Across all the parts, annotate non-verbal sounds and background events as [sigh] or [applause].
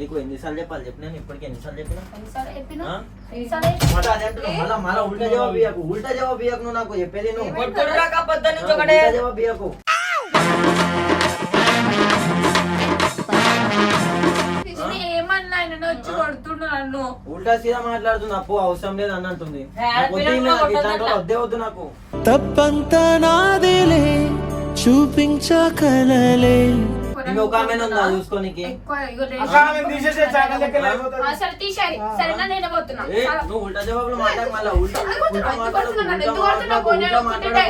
నీకు ఎన్నిసార్లు చెప్పాలి? చెప్పినా నేను ఇప్పటికి ఎన్నిసార్లు చెప్పినా? మళ్ళా ఉల్టా జవాబు ఇయ్యకు ఉల్టా జవాబు ఇయ్యకు నువ్వు నాకు చెప్పేది నువ్వు. ఉల్టా జవాబు ఇయ్యకు. ఉల్టా సీదా మాట్లాడుతున్నా అప్పు అవసరం లేదు అని అంటుంది. ఏ, నాకు వద్దు వద్దే నాకు. తప్పంతా నాదేలే చూపించకలలే ఇంకా ఒక ఆమె ఉందా చూసుకోనికి సరే నేను పోతున్నా. నువ్వు ఉల్టా జవాబులు మాట్లాడు మళ్ళా ఉల్టా ఉల్టా మాట్లాడు? ఉల్టా? మాట్లాడు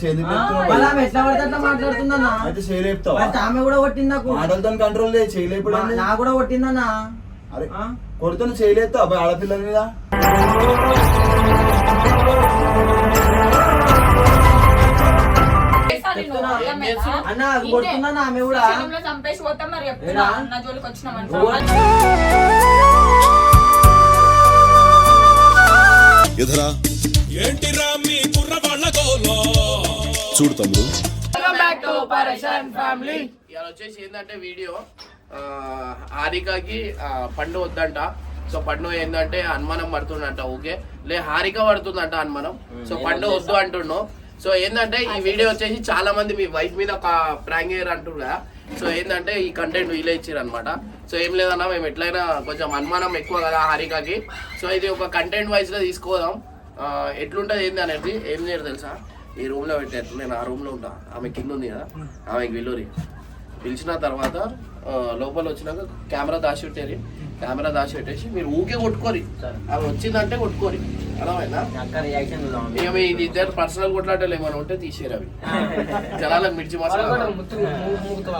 చేతులు మళ్ళా చేతులు చేతులు మాట్లాడుతుందన్నా? అయితే చేయలేపుతావా ఆమె కూడా కొట్టింది? ఆడలతో కంట్రోల్ చేయి చేయలేపుడు నా- నా కూడా కొట్టిందన్నా? అరే ఆ? కొడుతూ చేయలేస్తావు అబ్బాయి ఆడపిల్లల మీద? అన్న. కొడుతుందన్నా ఆమె కూడా చంపేసి పోతాం మరి చెప్తున్నా. ఏడా? నా జోలికి వచ్చినామనుకో. నువ్వు- ఎదురా చూడు తమ్ముడు ఇవాళ వచ్చేసి ఏంటంటే వీడియో హారికకి పండు వద్దంట. సో పండు ఏంటంటే అనుమానం పడుతుందంట ఓకే లే హారిక పడుతుందంట అనుమానం. సో పండు వద్దు అంటుండు సో ఏంటంటే ఈ వీడియో వచ్చేసి చాలా మంది మీ వైఫ్ మీద ఒక ప్రాంగ్ అంటారు కదా. సో ఏంటంటే ఈ కంటెంట్ వీలే ఇచ్చారు అనమాట సో ఏం లేదన్నా మేము ఎట్లయినా కొంచెం అనుమానం ఎక్కువ కదా హారికకి. సో ఇది ఒక కంటెంట్ వైజ్లో తీసుకోదాం. ఎట్లుంటది ఏంది అనేది ఏం చేయరు తెలుసా? ఈ రూమ్లో పెట్టారు నేను ఆ రూమ్లో ఉంటా. ఆమె కింద ఉంది కదా. ఆమెకి విల్లురి పిలిచిన తర్వాత లోపల వచ్చినాక కెమెరా దాచి పెట్టేది కెమెరా దాచి పెట్టేసి మీరు ఊకే కొట్టుకోరి. ఆమె వచ్చిందంటే కొట్టుకోరి. ఇక మీ ఇది ఇద్దరు పర్సనల్ కొట్లాటలు ఏమైనా ఉంటే తీసేరు అవి. జనాలకు మిర్చి మసాలా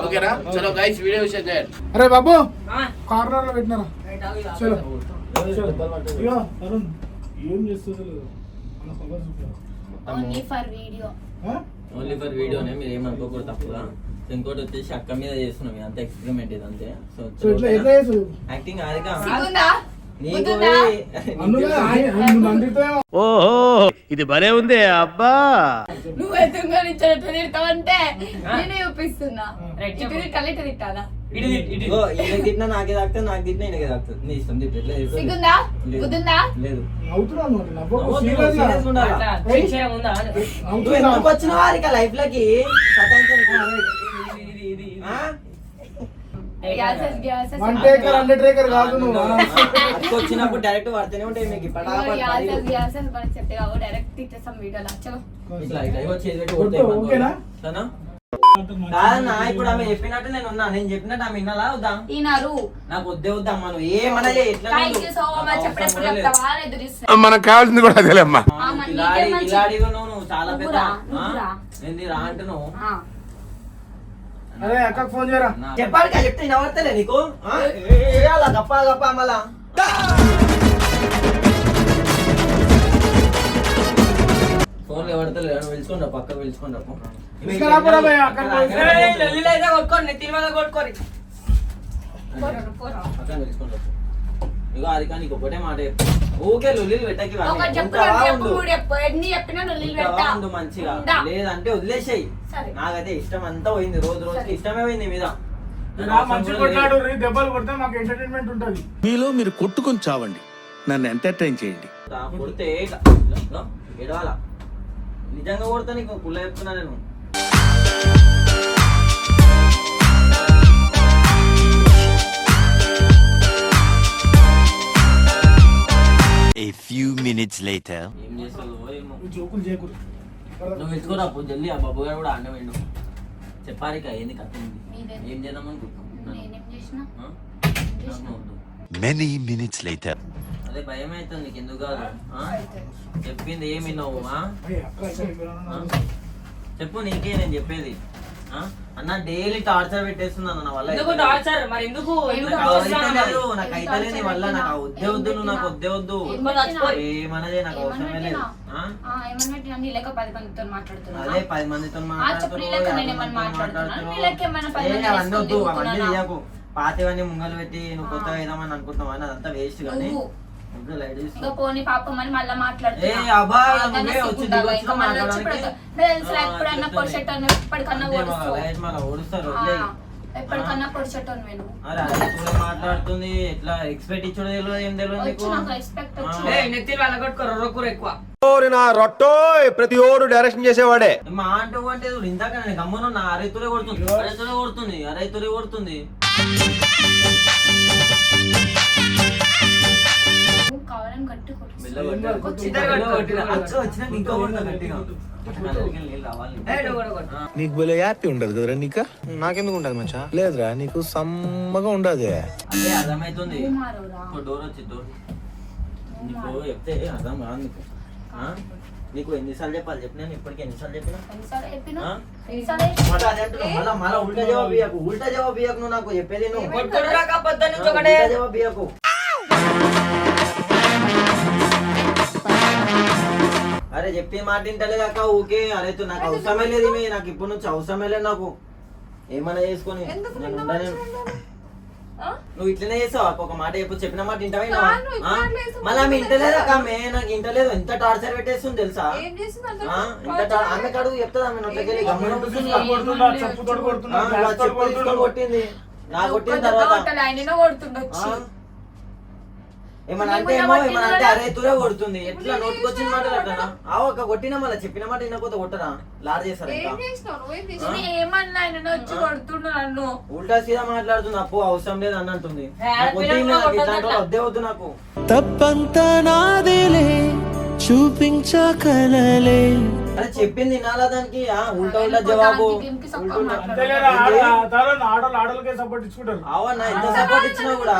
ఓకేనా? చలో గైస్ వీడియో విషయం చేయండి. అరే బాబు కార్నర్లో పెట్టినారా. చలో. ఏం చేస్తుంది for video. ఆ? ఓన్లీ ఫర్ వీడియోనే మీరు ఏమనుకోకూడదు తప్పుగా. ఇంకోటి వచ్చేసి అక్క మీద చేస్తున్నాం ఇది అంత ఎక్స్పెరిమెంట్ ఇది అంతే. సో సో ఇట్లా ఎట్లా చేసు యాక్టింగ్ ఆదిగా? నీకు గుద్దుందా? అందులో ఆయన- నువ్వు ఎదురుగా నిల్చోనట్టు తిడతావంటే నేను చూపిస్తున్నా. ఇటు. తిట్టాలి ఇటు తిట్టాలా? ఇటు తిట్టు, ఇటు ఇగో ఈయనకి తిట్టినా నాకే తాకుతుంది నాకు తిట్టినా ఈయనకే తాకుతుంది. నీ ఇష్టం తిట్టు ఎట్లా తిట్టు. సిగ్గుందా? లేదు. గుద్దుందా లేదు. నవ్వుతున్నావు నువ్వు నవ్వకు నవ్వొద్దు, సీరియస్గా serious గా ఉండాలా? అట్లా ఏయ్. శిక్ష ఉందా? నువ్వు నవ్వుతున్నావు ఎందుకు వచ్చిన వారికి లైఫ్లోకి సతాయించడానికి? వచ్చినప్పుడు డైరెక్ట్ పడుతూనే ఉంటాయి మీకు వీడియోలో? కాదన్నా ఇప్పుడు ఆమె చెప్పినట్టు నేను ఉన్నా. నేను చెప్పినట్టు ఆమె వినాలా? వద్దా? ఈనారు నాకు వద్దే వద్దా నువ్వు ఏమన్నా ఎట్లా మనకు కావాల్సింది కూడా నువ్వు చాలా పెద్ద రా అంటున్నావు? ఆ, అరే అక్కకు ఫోన్ చేయరా. చెప్పాలి కదా చెప్తే నవ్వతలే నీకు. అలా గప్ప గప్ప మళ్ళా. ఫోన్ ఎవడతలే పిలుచుకోండి పక్కకు పిలుచుకోండి అయితే కొట్టుకోండి మీద కొట్టుకోరి పోరా, పోరా. పక్కన పిలుచుకోండి ఇగో అది కానీ నీకు ఒకటే మాట. ఊకే లొల్లిలు పెట్టకి ఉండు. మంచిగా. లేదంటే వదిలేసేయి. నాకైతే ఇష్టం అంతా పోయింది రోజు రోజుకి ఇష్టమే పోయింది మీద. దెబ్బలు కొడితే మాకు ఎంటర్టైన్మెంట్ ఉంటది. మీలో మీరు కొట్టుకొని చావండి. నన్ను ఎంటర్టైన్ చేయండి. కొడితే ఎడవాల నిజంగా కొడతా నీకు కుళ్ళ చెప్తున్నా నేను. A few minutes later ఏం చేస్తావు ఏమో నువ్వు జోకులు చేయకూడదు నువ్వు ఎత్తుకోరా పో జల్దీ ఆ బాబు గారు కూడా అండ వెండు చెప్పారిక ఏంది కథ ఉంది మీదే. ఏం చేద్దాం అనుకుంటున్నావు నేనేం చేసినా ఆ? ఏం చేసినా? నాకు వద్దు. many minutes later అదే భయం అవుతుంది నీకు ఎందుకు కాదు ఆ? చెప్పింది ఏమి నువ్వు ఆ? ఉన్నారు. చెప్పు నీకే నేను చెప్పేది? అన్న డైలీ టార్చర్ పెట్టేస్తున్నాను నా వల్ల ఎందుకు. టార్చర్ మరి ఎందుకు? ఎందుకు నాకు అయితే నీ వల్ల నాకు ఆ వద్దే వద్దు నువ్వు నాకు వద్దే వద్దు. ఏమన్నదే నాకు అవసరమే లేదు. అదే పది మందితో మంది అవన్నీ పాతవన్నీ ముంగలు పెట్టి నువ్వు కొత్తగా వేద్దామని అనుకుంటున్నావు? అని అదంతా వేస్ట్ కానీ ఇంకా పోనీ పాపం అని మళ్ళీ మాట్లాడుతున్నా. పొడిచెట్టు ఎప్పటికన్నా పొడిచెట్టు నేను మాట్లాడుతుంది ఎట్లా ఎక్స్పెక్ట్ ఇచ్చుడు తెలియదు ఏం తెలియదు ఎక్స్పెక్ట్ నెత్తిలు ఎక్కువ. నా రొట్టో ప్రతి ఓడు డైరెక్షన్ చేసేవాడే. మా అంటూ అంటే ఇందాక నేను గమ్మున అరైతులే కొడుతుంది అరైతులే కొడుతుంది అరైతులే కొడుతుంది. కూడా కొట్టు. నీకు భలే హ్యాపీ ఉండదు కదరా నీక? నాకెందుకు ఉండదు మచ్చా లేదురా నీకు సమ్మగా ఉండదు. అర్థమవుతుంది డోర్ వచ్చి డోర్ నీకు చెప్తే అర్థం కాదు నీకు. ఆ? నీకు ఎన్నిసార్లు చెప్పాలి? చెప్పినా? నేను ఇప్పటికి ఎన్నిసార్లు చెప్పినా? మళ్ళా. మళ్ళా ఉల్టా జవాబు ఇయ్యకు. ఉల్టా జవాబు ఇయ్యకు నువ్వు నాకు చెప్పేది నువ్వు. జవాబు ఇయ్యకు. అరే చెప్పే మాట వింటలేదు అక్క ఊకే అరే తు నాకు అవసరమే లేదు ఈమె. నాకు ఇప్పుడు నుంచి అవసరమే లేదు నాకు. ఏమైనా చేసుకొని నేను. నువ్వు ఇట్లనే చేసావు? అక్క ఒక మాట చెప్పు చెప్పిన మాట వింటావా వినవా? ఆ? మళ్ళీ ఆమె ఇంటలేదు అక్క ఆమె నాకు ఇంటలేదు ఎంత టార్చర్ పెట్టేస్తుంది తెలుసా? టా- ఆమె కడుగు చెప్తుంది ఆమె నొట్లకెళ్ళి కొట్టింది. నా కొట్టిన తర్వాత దెబ్బ కొట్టాలి, ఆయననే కొడుతుండొచ్చు. ఆ? ఏమన్నా అంటే ఏమో ఏమన్నా అంటే? అరే తురే కొడుతుంది. ఎట్లా నోటుకొచ్చిన మాట అట్లా ఆ ఒక కొట్టిన మళ్ళీ చెప్పిన మాట వినకపోతే కొట్టరా లాడ్ చేస్తారా ఉల్టా సీదా మాట్లాడుతుంది అప్పు అవసరం లేదు అని అంటుంది. వద్దే వద్దు నాకు. తప్పంతా నాదేలే. చూపించకలలే అరే చెప్పింది వినాలా దానికి? ఉల్టా జవాబు. దానికి దీనికి సొక్క ఉల్టా ఉల్టా. మాట్లాడు. అంతేలేరా ఆడ తర్వాత ఆడోళ్ళు ఆడోళ్ళకే సపోర్ట్ ఇచ్చుకుంటారు. ఎంత సపోర్ట్ ఇచ్చినా కూడా?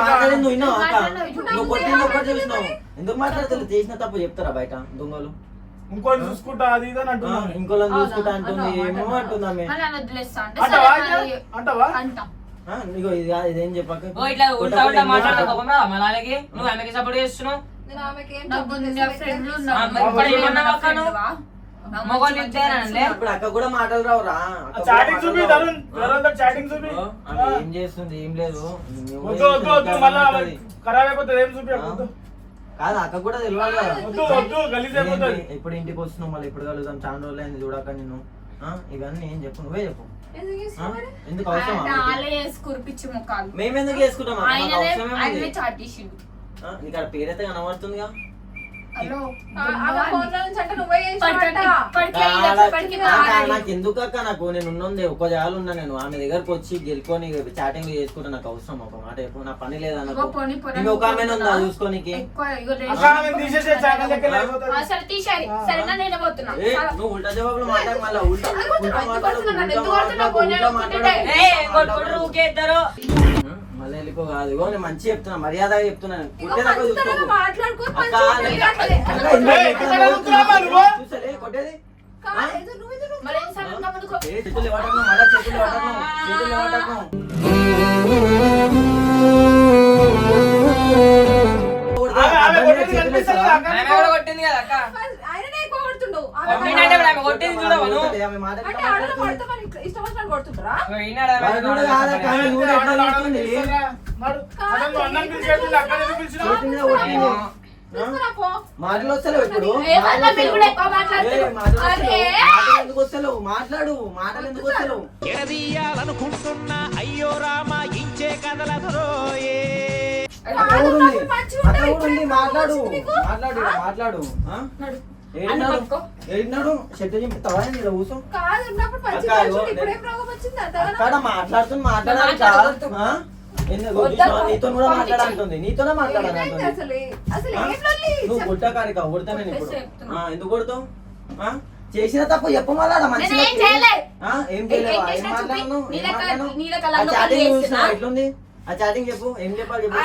మాట్లాడింది నువ్వు విన్నావా అక్క? మాట్లాడినావు, నువ్వు కొట్టింది ఒకటి చూసినావు ఎందుకు మాట్లాడతలేదు? చేసిన తప్పు చెప్తారా బయట దొంగలు? ఇంకోటి చూసుకుంటా అది ఇది అని అంటున్నా ఇంకోళ్ళని? చూసుకుంటా అంటుంది అన్నావా? ఏమేమో అంటుంది ఆమె మళ్ళీ నన్ను వదిలేస్తా. అంటే అంటావా? సరే మరి అంటావా? ఇది చెప్పక? ఇట్లా కోపం రాదా మా నాన్నకి నువ్వు ఆమెకి సపోర్ట్ చేస్తున్నావు? ఇప్పుడు అక్క? ఇప్పుడు కూడా మాటలు రావురా. చాటింగ్ చూపి తరుణ్. చాటింగ్ చూపి. ఏం చేస్తుంది? ఏం లేదు. నువ్వు వద్దు ఏం వద్దు వద్దు చేస్తున్నావు? మళ్ళా అంటది. ఖరాబ్ అయిపోతుంది. ఏం చూపి వద్దు. కాదు అక్క కూడా తెలియాలి కదా. ఎప్పుడు ఇంటికి వస్తున్నావు? మళ్ళీ ఎప్పుడు కలుద్దాం? చాలా రోజులు అయింది చూడక నిన్ను. ఆ, ఇవన్నీ ఏం చెప్పు? నువ్వే చెప్పు? ఎందుకు అవసరం ఆయన ఆలే వేసి కురిపించి ముఖాలు. మేము ఎందుకు చేసుకుంటాం? అక్క? మాకు ఆయననే అవసరమే ఉంది. ఆయననే చాటేసిండు ఆ, నీకు ఆడ పేరైతే కనబడుతుందిగా. హలో. నాకు ఎందుకు అక్క నాకు? నేను ఉన్నది ఒక జాలు ఉన్నా నేను. ఆమె దగ్గరకు వచ్చి గెలుకొని చాటింగ్ చేసుకుంటే నాకు అవసరం ఒక మాట చెప్పు. నా పని లేదా నాకు? పోనీ పోనీ. ఈమె ఒక ఆమె ఉందా చూసుకోనికి? నువ్వు ఉల్టా జవాబులు మాట్లాడు మళ్ళా ఉల్టా? మాట్లాడు పోనీ ఉల్టా అనుకుంటుంటే. మాట్లాడు ఏ కొట్టుడు ఊకే ఇద్దరు ఆ, మళ్ళీ వెళ్ళిపో కాదు ఇగో నేను మంచిగా చెప్తున్నా మర్యాదగా చెప్తున్నాను కొట్టేదాకా కొట్టేది చేతులు ఇవ్వటం మళ్ళా చేతులు ఇవ్వటం చేతులు ఇవ్వటం కదా అక్క మాటలు వస్తలేవు ఇప్పుడు. మాటలు. వస్తలేవు. ఎందుకు మాట్లాడు. మాటలు ఎందుకు అక్కడ ఉంది. అక్కడ కూడా ఉంది. మాట్లాడు. మాట్లాడు. మాట్లాడు? ఏడినాడు చింపుతావా? ఇలా కాదు? నీతో కూడా. మాట్లాడాలంటుంది. నీతోనే మాట్లాడాలంటుంది? నువ్వు కొడతానే ఇప్పుడు. చెప్తున్నా. ఆ, ఎందుకు కొడతావు? చేసిన తప్పు చేయలే. ఆ, ఏం చేయలేవా? ఏం. మాట్లాడను? ఎట్లుంది? ఆ చాటింగ్ చెప్పు. ఏం చెప్పాలి చెప్పు.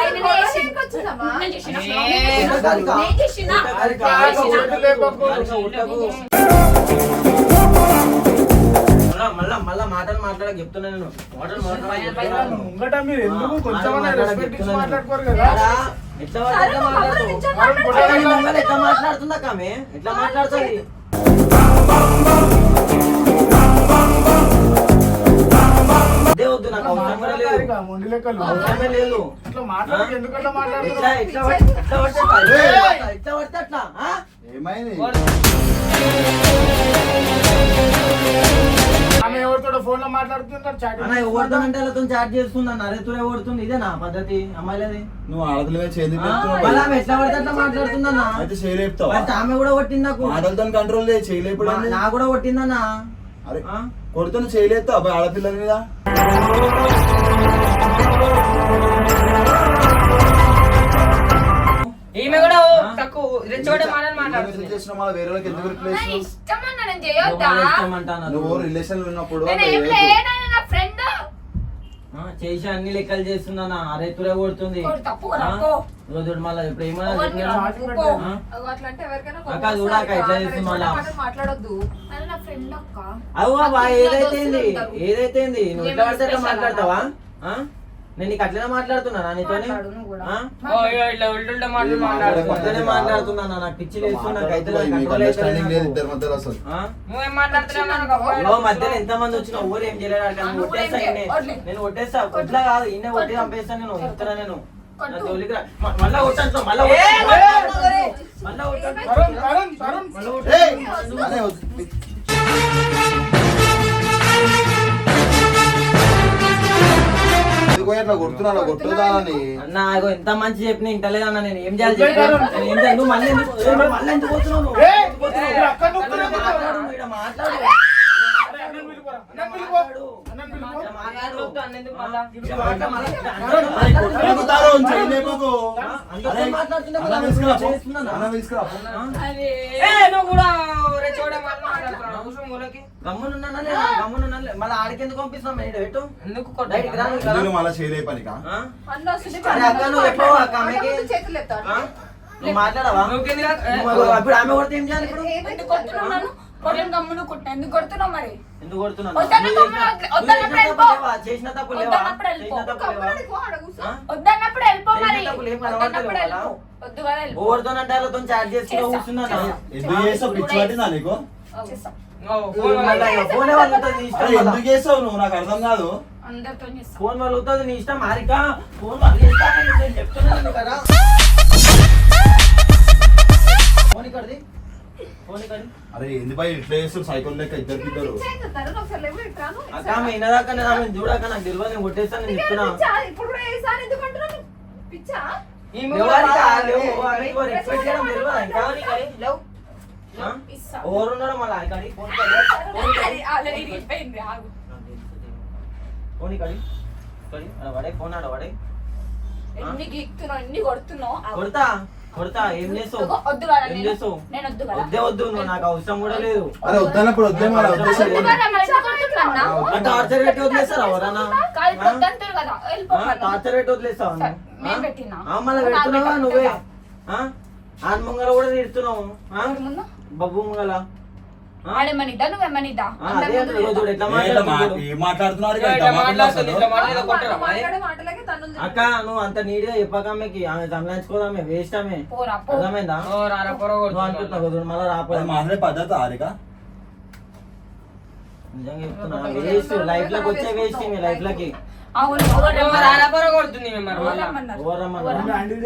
మళ్ళా మాటలు మాట్లాడక చెప్తున్నా నేను. మాటలు మాట్లాడక చెప్తున్నా. ముంగట మీరు ఎందుకు ఆ, కొంచెం రెస్పెక్ట్ ఇచ్చి మాట్లాడుకోరు. కదా? ఎట్లా మాట్లాడుతుందా ఎట్లా మాట్లాడుతుంది? వద్దే వద్దు నాకు అవసరం కూడా లేదు. ఇక మొండి లెక్కలు. అవసరమే లేదు. ఇట్లా మాట్లాడక ఎందుకు అట్లా ఎట్లా మాట్లాడుతున్నావు ఎట్లా పడితే ఎట్లా పడితే అట్లా, ఎట్లా పడితే అట్లా ఆ? ఏమైంది? ఆమె ఎవరితో ఫోన్లో మాట్లాడుతుంటారు అన్న చాటింగ్ ఎవరితో అంటే వాళ్ళతో చాట్ చేస్తున్నాను అరే తురే ఓడుతుంది ఇదేనా పద్ధతి అమ్మాయిలది. నువ్వు ఆడపిల్ల మీద మళ్ళీ ఆమె ఎట్లా పడితే అట్లా మాట్లాడుతుందన్నా? అయితే చేయలేపుతావా మరి ఆమె కూడా కొట్టింది నాకు. ఆడలతో కంట్రోల్ చేయలేపుడు నా కూడా కొట్టిందన్నా. అరే ఆ? కొడుతూ చేయలేపుతావు అబ్బాయి ఆడపిల్లల మీద ఈమె కూడా? తక్కువ రెచ్చగొట్టే మాటలు మాట్లాడుతుంది చేసిన మళ్ళీ వేరే వాళ్ళకి ఎందుకు రిప్లై నా ఇస్తున్నావు? ఇష్టం అన్న నేను చేయొద్దా ఎవరు ఇష్టమంటాన్నారు? నువ్వు రిలేషన్ ఉన్నప్పుడు నేను అట్లా ఏం చేయొద్దు. లేనని నా ఫ్రెండ్ ఆ, చేసి అన్ని లెక్కలు చేస్తున్నా అరే తురే కొడుతుంది తప్పు ఆ? చూడు మళ్ళీ ఇప్పుడు ఏమన్నా అక్క, ఇట్లా అక్క. చేస్తుంది మళ్ళా. మాటలు మాట్లాడొద్దు ఏదైతే. ఏదైతే ఏంది? నువ్వు ఎట్లా పడితే అట్లా ఏమైనా మాట్లాడతావా? ఆ? నేను నీకు అట్లనే మాట్లాడుతున్నా నీతోని? మాట్లాడు నువ్వు కూడా. ఆ? ఓ ఇగో ఇట్లా ఉల్టా మాటలు ఏం మాట్లాడుతుంది అట్లనే మాట్లాడుతున్నా నాకు పిచ్చి లేదు. మధ్యలో ఎంత మంది వచ్చినా ఊరు ఏం అక్కడ నేను కొట్టేస్తా. నేను. కొట్టేస్తా కొట్లా కాదు ఈయన కొట్టి చంపేస్తా నేను ఇస్తాను నేను. కొట్టు. నా జోలికి రా. మ- మళ్ళా కొట్టాను మళ్ళా ఏ, కొట్టాను. కొట్టు. మళ్ళా కొట్టాను. తరుణ్ తరుణ్ తరుణ్ మళ్ళా ఏయ్! కొట్టాను. అదే వద్దు. ఎందుకు అట్లా కొడుతున్నాడు కొట్టుదా అని అన్న ఇగో ఎంత మంచి చెప్పిన ఇంటలేదన్న నేను ఏం చేయాలి చెప్పు? నేను ఏం చేయాలి? నువ్వు మళ్ళీ ఎందుకు ఏ, నువ్వు మళ్ళీ ఎందుకు పోతున్నావు నువ్వు? మళ్ళా? ఎటు ఎందుకు మళ్ళా చేయలే పనికా? మాట్లాడవా? ఇప్పుడు ఆమె కొడితే ఏం చేయాలి ఇప్పుడు? కొట్టను గమ్మును కొట్టిన? ఎందుకు కొడుతున్నావు మరి? ఎందుకు కొడుతున్నావు? వద్దన్నప్పుడు వెళ్ళిపో. చేసిన తప్పు వద్దన్నప్పుడు వెళ్ళిపో. వద్దన్నప్పుడు వెళ్ళిపో మరి. వద్దన్నప్పుడు? వెళ్ళిపో. వద్దు కదా వెళ్ళిపో. ఎవరితోనంటే వాళ్ళతో చాట్ చేసుకుంటూ కూర్చున్నాను? ఎందుకు చేస్తావు? పిచ్చి పట్టిందా నీకు. ఎందుకు చేస్తావు నువ్వు? నాకు అర్థం కాదు. ఫోన్ వాళ్ళుతుంది నీ ఇష్టం మారిక? ఫోన్ చెప్తున్నాను కదా. [laughs] ఫోన్ ఇక్కడిది. ఫోన్ ఇక్కడి అరే భయ్ ఇట్లా చేస్తారు సైకిల్ లెక్క ఇద్దరికి ఇద్దరు ఇట్రాను. అక్క ఆమె చూడక నాకు తెలియదు నేను కొట్టేస్తాను నేను చెప్తున్నా? ఇప్పుడు కూడా ఎందుకు? పిచ్చా? ఎవరున్నారో మళ్ళీ ఫోన్. ఫోన్ పడే ఫోన్ ఆడ పడే ఎన్ని గీక్తున్నావు ఎన్ని కొడుతున్నావు. కొడతా కొడతా ఏం చేస్తావు ఇదిగో, వద్దు కదా ఏం నేను చేస్తావు నేను వద్దు కదా వద్దే వద్దు నువ్వు నాకు అవసరం కూడా లేదు అరే వద్దన్నప్పుడు వద్దే మన ఉద్దేశం వద్దు ఏంటి? కదా మరి ఎందుకు కొడుతున్నావు నా? ఆ టార్చర్ పెట్టి వదిలేస్తారా ఎవరన్నా కాదు వద్దంటారు కదా వెళ్ళిపో మరి. టార్చర్ పెట్టి వదిలేస్తావా సరే? నేను? పెట్టినా. మళ్ళీ పెడుతున్నావా పెట్టు నువ్వే. ఆ? ఆన్ ముంగల కూడా తిడుతున్నావు ఆ? ఎవరి ముందు బబ్బు ముంగల? ఆడేమనిద్దా నువ్వేమనిద్దా? అక్క నువ్వు అంత నీట్గా చెప్పక ఆమెకి ఆమె తమిళంచుకోదామే వేస్ట్ ఆమె. అర్థమైందా. అనుకుంటున్నావు కదా, మళ్ళీ రాపోయి మాట్లాడే పద్ధతి ఆరిక? నిజంగా చెప్తున్నా వేస్ట్ లైఫ్లోకి వచ్చే వేస్ట్ మీ లైఫ్లోకి హ్యాండిల్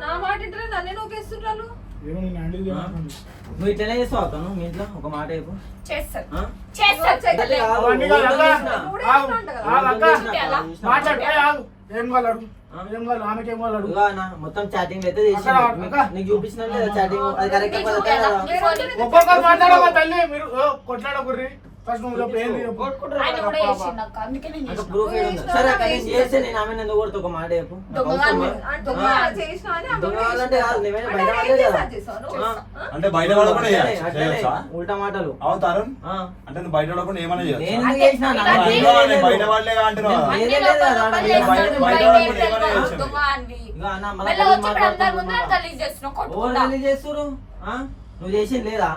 నా మాట నన్నే నూకేస్తుంటారు నువ్వు ఇట్లనే చేస్తావు మీ ఇంట్లో ఒక మాట చెప్పు. మొత్తం చాటింగ్ అయితే చేసి. నీకు చూపించిన చాటింగ్ అది కరెక్ట్ ఒక్కొక్కరు తల్లి? మీరు కొట్లాడకుర్రి. ఫస్ట్ నువ్వు చెప్పు ఏంది చెప్పు ఆయన కూడా చేసిండు అక్క అందుకే నేను అంత చేసిన ప్రూఫ్ ఏడుంది సరే అక్క నేను చేస్తే నేను ఆమె ఎందుకు కొడుతూ ఒక మాట చెప్పు నాకు దొంగ అవసరమా? అని- అంటే ఆ. చేసినా అని ఆమె దొంగ కూడా వాళ్ళంటే కాదు నువ్వేనా అంటే బయట ఏం వాళ్ళే కదా చేస్తా చేసావు? ఆ. అంటే బయట వాళ్ళు కూడా అట్లనే, చేయొచ్చా? అట్లనే. చేయొచ్చా? ఉల్టా మాటలు అవును తరుణ్ ఆ. అంటే నువ్వు బయట వాళ్ళు కూడా ఏమైనా నేను? ఎందుకు చేసినా నా నేను. బయట అంటున్నావా అన్ని చేస్తాడు, బయట- బయట ఏమైనా. దొంగ అని. అన్న, మళ్ళా మళ్ళీ వచ్చి ఇప్పుడు అందరి ముందు మాట్లాడుకుంటున్నా. గలీజ్ చేస్తున్నావు కొట్టుకుంటా చేస్తురు ఆ? నువ్వు చేసింది లేదా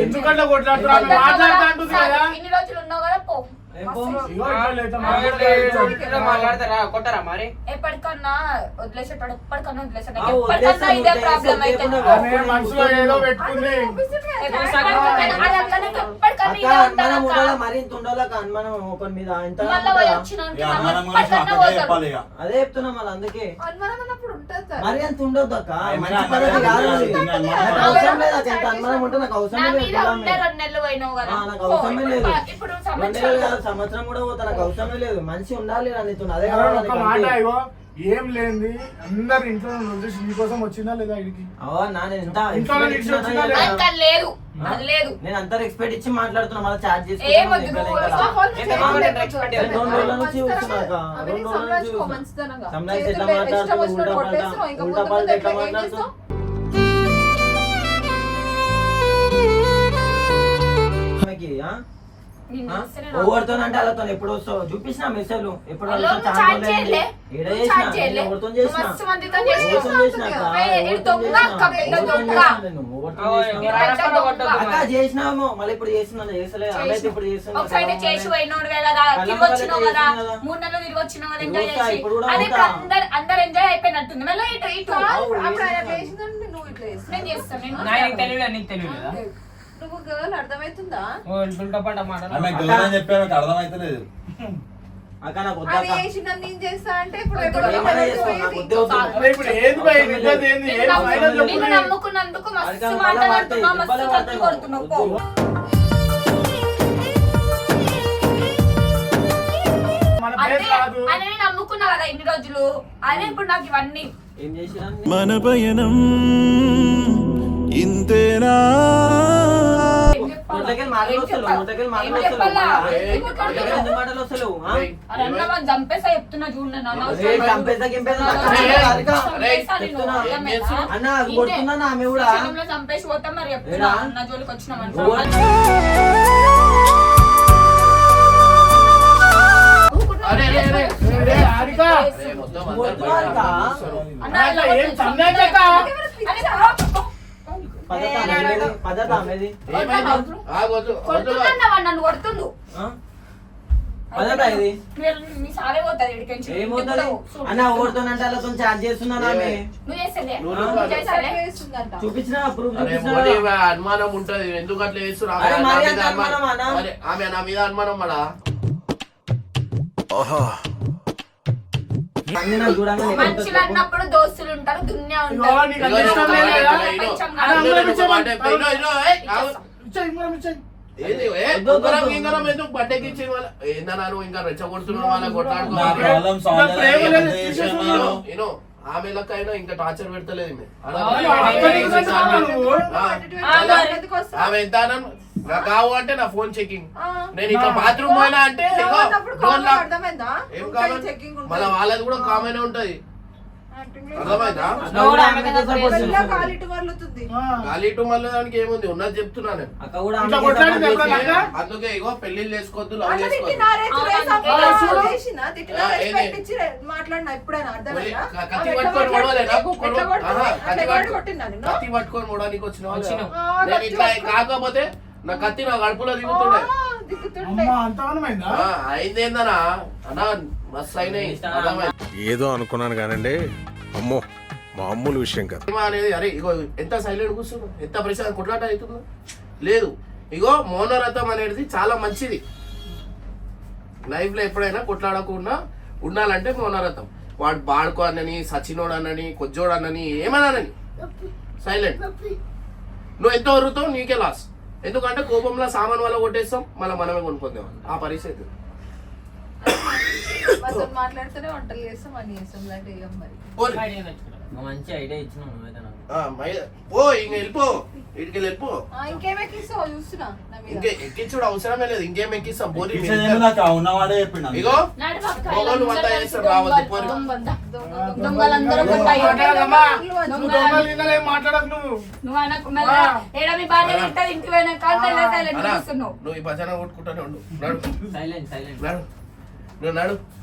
ఎందుకంటే కొట్లాడుతున్నారు ఆమె మాట్లాడుతా కదా. ఇన్ని రోజులు ఉన్నావు పో. కొట్టరా మరి? ఎప్పటికన్నా వదిలేసేటాడు ఎప్పటికన్నా వదిలేసేటాడు. ఎప్పటికన్నా ఇదే ప్రాబ్లం అయితే మనసులో ఏదో పెట్టుకుంది. అది చెప్తున్నా మళ్ళీ అందుకే. అనుమానం అన్నప్పుడు మరి అంత ఉండొద్దు అక్క మంచి పద్ధతి అనుమానం కాదు అది. నాకు. అవసరం లేదు అక్క ఇంత అనుమానం ఉంటే నాకు అవసరం మీద లేదు ఉండే రెండు నెలలు పోయినావు కదా ఆ, నాకు అవసరమే ఇప్పుడు లేదు. ప- ఇప్పుడు రెండు నెలలు సంవత్సరం కాదు సంవత్సరం కూడా పోతా నాకు అవసరమే లేదు మంచి ఉండాలి రా నీతో అదే ఎవరో కావాలి ఒక్క నాకు మాట అంతే. ఇగో ఏం లేనిది. అందరు ఇంట్లో వదిలేసి నీ కోసం వచ్చిందా లేదా ఇడికి? లేదా? అది నేను అంత రెస్పెక్ట్ ఇచ్చి మాట్లాడుతున్నా మళ్ళీ చార్జ్ ఏం వద్దు, నువ్వు ఎవరితో ఓ, చేసిన? ఇంకా రాయపడ కొట్టొద్దు అక్క మరి. చేసినామో. మళ్ళీ ఇప్పుడు చేస్తున్నా చేసలే ఇప్పుడు చేస్తున్నా ఎంజాయ్ అయిపోయినట్టుంది. మళ్ళీ ఇటు ఇటు నేను చేస్తాను నేను తెలియదు నీకు తెలియదా? నువ్వు గర్ల్ అర్థమవుతుందా అర్థమైతలేదు. నేను చేస్తా అంటే ఇప్పుడు నిన్ను నమ్ముకున్నందుకు మస్తు మస్తు కొడుతున్నావు నమ్ముకున్నా కదా. ఇన్ని రోజులు. ఆయన ఇప్పుడు నాకు ఇవన్నీ. మన పయనం ఇంతేనా? నోట్లకెళ్ళి మాటలు వస్తలేవు? నోట్లకెళ్ళి మాటలు వస్తలేవు. మాటలు వస్తలేవు, చంపేసా చెప్తున్నా అన్న నిన్ను, చెప్తున్నా. ఆమె కూడా. చంపేసి పోతాం మరి? నా జోలికి ఏం చందాక నన్ను కొడుతుండు. అనుమానం ఉంటది. ఎందుకు అట్లా చేస్తున్నారు? ఆమె అరే, నా మరి మీద అంత అనుమానం. అనుమానమా? అరే, ఆమె నా మీద అనుమానం మళ్ళా మనుషులు? అన్నప్పుడు దోస్తులు ఉంటారు దున్యా ఉంటారు. ఆమె లెక్క అయినా ఇంకా టార్చర్ పెడతలేదు ఆమె ఎంత అన్నాను? నాకు కావు అంటే నా ఫోన్ చెకింగ్. నేను ఇట్లా బాత్రూమ్ పోయినా అంటే. మళ్ళీ వాళ్ళది కూడా కామన్ ఉంటది. గాలిటు మళ్ళీ దానికి ఏముంది? ఉన్నది చెప్తున్నా నేను? అందుకే ఇగో పెళ్ళిళ్ళు చేసుకోవద్దు లవ్ కత్తి పట్టుకొని నాకు? కత్తి పట్టుకొని వచ్చిన వాళ్ళు. నేను ఇట్లా కాకపోతే నా కత్తి నా కడుపులో దిగుతుండే దిక్కుతుండే. అమ్మా అంత అనుమైందా ఆ, అయింది ఏందన్నా అన్నా మస్తు అయినాయి. ఏదో అనుకున్నాను కానండి. అమ్మో మామూలు విషయం కాదు. అనేది అరే ఇగో ఎంత సైలెంట్ కూర్చున్నావు ఎంత ప్రశాంత కొట్లాట అవుతుందో. లేదు. ఇగో మౌనరథం అనేది చాలా మంచిది. లైఫ్లో ఎప్పుడైనా కొట్లాడకుండా ఉండాలంటే మౌనరథం వాడు బాడుకో అన్నని సచినోడు అన్నని కొజ్జోడు అన్నని ఏమన్నానని సైలెంట్ నువ్వు ఎంత వరుతావు నీకే లాస్ ఎందుకంటే కోపంలో సామాన్ వల్ల కొట్టేస్తాం మళ్ళీ మనమే కొనుక్కుందాం ఆ పరిస్థితి. మాతో మాట్లాడితేనే వంటలు చేస్తాం అని చేస్తాం ఇలాంటి ఏం మరి పోనీ. ఐడియా తెచ్చుకున్నా. నువ్వు మంచి ఐడియా ఇచ్చినావు నువ్వైతే నాకు ఆ, మై- పో ఇంక వెళ్ళిపో ఇటుకెళ్ళి వెళ్ళిపో ఆ, ఇంకేం ఎక్కిస్తావు చూస్తున్నా నా మీద ఇంకే ఎక్కించుడు అవసరమే లేదు ఇంకేం ఎక్కిస్తాం బోరి ఇచ్చేది ఏమీ నాకు ఆ ఉన్నవాడే చెప్పిండు ఇగో నడు పక్క, మొగోళ్ళు వంట వీళ్ళందరూ చేస్తారు, దొంగలు, రావద్దు, పోరు. దొంగలు. దొంగ, దొంగ. దొంగలందరూ నువ్వు. నువ్వు దొంగలు గిన్నెలు ఏం మాట్లాడకు నువ్వు నువ్వు అనకు మెల్ల ఏడా మీ భార్య తింటది ఇంటికి పోయినాక మెల్ల సైలెంట్ అన్నా, చూస్తున్నావు నువ్వు ఈ భజన కొట్టుకుంటానే ఉండు నడు సైలెంట్ సైలెంట్ నడు నువ్వు నడు ఈడ పోరి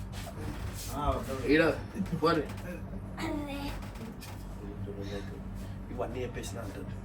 ఇవన్నీ చెప్పేసిన అంటారు.